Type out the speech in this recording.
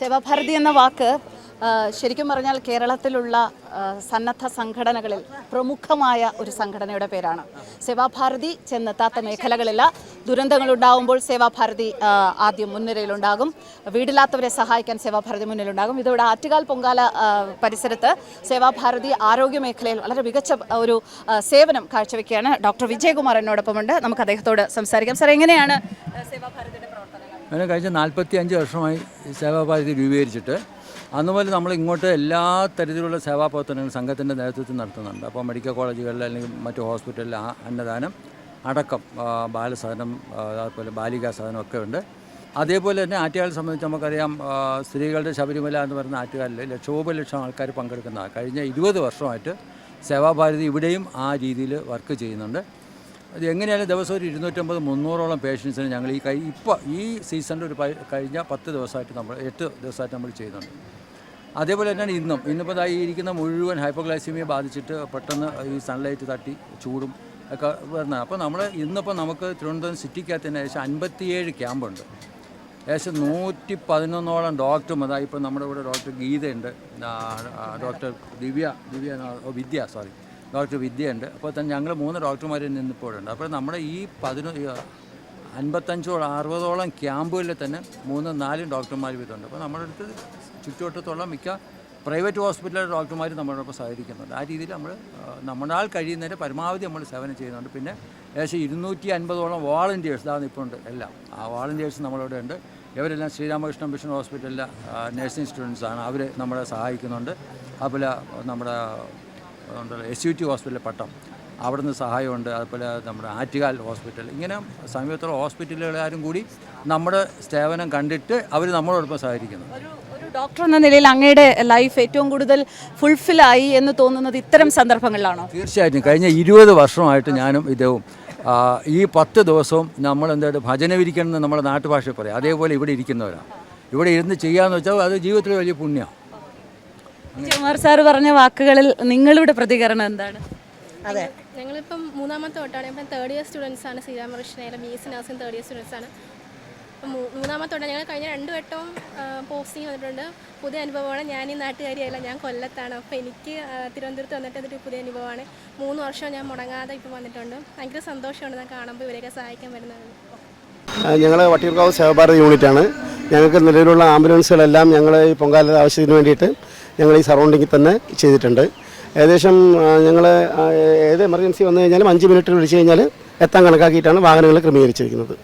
സേവാഭാരതി എന്ന വാക്ക് ശരിക്കും പറഞ്ഞാൽ കേരളത്തിലുള്ള സന്നദ്ധ സംഘടനകളിൽ പ്രമുഖമായ ഒരു സംഘടനയുടെ പേരാണ്. സേവാഭാരതി ചെന്നെത്താത്ത മേഖലകളില്ല. ദുരന്തങ്ങളുണ്ടാകുമ്പോൾ സേവാഭാരതി ആദ്യം മുൻനിരയിലുണ്ടാകും. വീടില്ലാത്തവരെ സഹായിക്കാൻ സേവാഭാരതി മുന്നിലുണ്ടാകും. ഇതോടെ ആറ്റുകാൽ പൊങ്കാല പരിസരത്ത് സേവാഭാരതി ആരോഗ്യ മേഖലയിൽ വളരെ മികച്ച ഒരു സേവനം കാഴ്ചവെക്കുകയാണ് ഡോക്ടർ വിജയകുമാർ എന്നോടൊപ്പമുണ്ട്. നമുക്ക് അദ്ദേഹത്തോട് സംസാരിക്കാം. സാർ എങ്ങനെയാണ് പ്രവർത്തനങ്ങൾ അങ്ങനെ കഴിഞ്ഞ നാൽപ്പത്തി അഞ്ച് വർഷമായി സേവാഭാരതി രൂപീകരിച്ചിട്ട് അതുപോലെ നമ്മൾ ഇങ്ങോട്ട് എല്ലാ തരത്തിലുള്ള സേവാ പ്രവർത്തനങ്ങളും സംഘത്തിന്റെ നേതൃത്വത്തിൽ നടത്തുന്നുണ്ട്. അപ്പോൾ മെഡിക്കൽ കോളേജുകളിൽ അല്ലെങ്കിൽ മറ്റ് ഹോസ്പിറ്റലിൽ അന്നദാനം അടക്കം ബാലസദനം അതുപോലെ ബാലികാ സദനം ഒക്കെ ഉണ്ട്. അതേപോലെ തന്നെ ആറ്റുകാലിനെ സംബന്ധിച്ച് നമുക്കറിയാം സ്ത്രീകളുടെ ശബരിമല എന്ന് പറയുന്ന ആറ്റുകാലിൽ ലക്ഷോപലക്ഷം ആൾക്കാർ പങ്കെടുക്കുന്ന കഴിഞ്ഞ ഇരുപത് വർഷമായിട്ട് സേവാഭാരതി ഇവിടെയും ആ രീതിയിൽ വർക്ക് ചെയ്യുന്നുണ്ട്. അത് എങ്ങനെയായാലും ദിവസം ഒരു ഇരുന്നൂറ്റമ്പത് മുന്നൂറോളം പേഷ്യൻസിന് ഞങ്ങൾ ഈ കൈ ഇപ്പോൾ ഈ സീസണിൽ ഒരു കഴിഞ്ഞ പത്ത് ദിവസമായിട്ട് നമ്മൾ എട്ട് ദിവസമായിട്ട് നമ്മൾ ചെയ്യുന്നുണ്ട്. അതേപോലെ തന്നെയാണ് ഇന്നും. ഇന്നിപ്പോൾ ഈ ഇരിക്കുന്ന മുഴുവൻ ഹൈപ്പോഗ്ലൈസിമിയെ ബാധിച്ചിട്ട് പെട്ടെന്ന് ഈ സൺലൈറ്റ് തട്ടി ചൂടും ഒക്കെ വരുന്നത് അപ്പോൾ നമ്മൾ ഇന്നിപ്പോൾ നമുക്ക് തിരുവനന്തപുരം സിറ്റിക്കകത്ത് തന്നെ ഏകദേശം അൻപത്തിയേഴ് ക്യാമ്പുണ്ട്. ഏകദേശം നൂറ്റി പതിനൊന്നോളം ഡോക്ടറും അതായത് ഇപ്പോൾ നമ്മുടെ ഇവിടെ doctor ഗീതയുണ്ട്. Doctor Divya Divya Vidya sorry doctor വിദ്യയുണ്ട്. അപ്പോൾ തന്നെ ഞങ്ങൾ മൂന്ന് ഡോക്ടർമാർ നിന്നിപ്പോഴുണ്ട്. അപ്പോൾ നമ്മുടെ ഈ പതിനൊ അൻപത്തഞ്ചോളം അറുപതോളം ക്യാമ്പുകളിൽ തന്നെ മൂന്നും നാലും ഡോക്ടർമാർ വീതമുണ്ട് അപ്പോൾ നമ്മുടെ അടുത്ത് ചുറ്റുവട്ടത്തോളം മിക്ക പ്രൈവറ്റ് ഹോസ്പിറ്റലിലെ ഡോക്ടർമാർ നമ്മളോടൊപ്പം സഹകരിക്കുന്നുണ്ട്. ആ രീതിയിൽ നമ്മൾ നമ്മുടെ ആൾ കഴിയുന്നതിന്റെ പരമാവധി നമ്മൾ സേവനം ചെയ്യുന്നുണ്ട്. പിന്നെ ഏകദേശം ഇരുന്നൂറ്റി അൻപതോളം വോളണ്ടിയേഴ്സ് ഇതാണ് ഇപ്പോൾ ഉണ്ട് എല്ലാം. ആ വോളണ്ടിയേഴ്സ് നമ്മളിവിടെ ഉണ്ട്. ഇവരെല്ലാം ശ്രീരാമകൃഷ്ണ മിഷൻ ഹോസ്പിറ്റലിലെ നഴ്സിംഗ് സ്റ്റുഡൻസാണ്. അവർ നമ്മളെ സഹായിക്കുന്നുണ്ട്. അതുപോലെ നമ്മുടെ ഉണ്ടല്ലോ എസ് യു ടി ഹോസ്പിറ്റലിലെ പട്ടം. അവിടുന്ന് സഹായമുണ്ട്. അതുപോലെ നമ്മുടെ ആറ്റുകാൽ ഹോസ്പിറ്റൽ. ഇങ്ങനെ സമീപത്തുള്ള ഹോസ്പിറ്റലുകാരും കൂടി നമ്മുടെ സേവനം കണ്ടിട്ട് അവർ നമ്മളോടൊപ്പം സഹകരിക്കുന്നു. ഡോക്ടർ എന്ന നിലയിൽ അങ്ങയുടെ ലൈഫ് ഏറ്റവും കൂടുതൽ ഫുൾഫില്ലായി എന്ന് തോന്നുന്നത് ഇത്തരം സന്ദർഭങ്ങളിലാണോ? തീർച്ചയായിട്ടും. കഴിഞ്ഞ ഇരുപത് വർഷമായിട്ട് ഞാനും ഇദ്ദേഹവും ഈ പത്ത് ദിവസവും നമ്മൾ എന്തായിട്ട് ഭജനവിരിക്കണം എന്ന് നമ്മുടെ നാട്ടുഭാഷയിൽ പറയാം. അതേപോലെ ഇവിടെ ഇരിക്കുന്നവരാണ്. ഇവിടെ ഇരുന്ന് ചെയ്യാന്ന് വെച്ചാൽ അത് ജീവിതത്തിൽ വലിയ പുണ്യമാണ്. വിജയകുമാർ സാർ പറഞ്ഞ വാക്കുകളിൽ നിങ്ങളുടെ പ്രതികരണം എന്താണ്? അതെ. ഞങ്ങളിപ്പം മൂന്നാമത്തെ തൊട്ടാണ് ഇപ്പം തേർഡ് ഇയർ സ്റ്റുഡൻസ് ആണ്. ശ്രീരാമകൃഷ്ണയിലെ B S C nursing third year students ആണ് അപ്പം മൂന്നാമത്തെ തൊട്ടാണ് ഞങ്ങൾ കഴിഞ്ഞ രണ്ട് വട്ടവും പോസ്റ്റിംഗ് വന്നിട്ടുണ്ട്. പുതിയ അനുഭവമാണ്. ഞാൻ ഈ നാട്ടുകാരിയല്ല. ഞാൻ കൊല്ലത്താണ്. അപ്പോൾ എനിക്ക് തിരുവനന്തപുരത്ത് വന്നിട്ട് അതൊരു പുതിയ അനുഭവമാണ്. മൂന്ന് വർഷം ഞാൻ മുടങ്ങാതെ ഇപ്പം വന്നിട്ടുണ്ട്. ഭയങ്കര സന്തോഷമാണ് ഞാൻ കാണുമ്പോൾ ഇവരെയൊക്കെ സഹായിക്കാൻ വരുന്നത്. ഞങ്ങൾ വട്ടിയൂർക്കാവ് സേവഭാരത് യൂണിറ്റാണ്. ഞങ്ങൾക്ക് നിലവിലുള്ള ആംബുലൻസുകളെല്ലാം ഞങ്ങൾ ഈ പൊങ്കാല ആവശ്യത്തിന് വേണ്ടിയിട്ട് ഞങ്ങൾ ഈ സറൗണ്ടിങ്ങിൽ തന്നെ ചെയ്തിട്ടുണ്ട്. ഏകദേശം ഞങ്ങൾ ഏത് എമർജൻസി വന്നു കഴിഞ്ഞാലും അഞ്ച് മിനിറ്റ് വിളിച്ചു കഴിഞ്ഞാൽ എത്താൻ കണക്കാക്കിയിട്ടാണ് വാഹനങ്ങൾ ക്രമീകരിച്ചിരിക്കുന്നത്.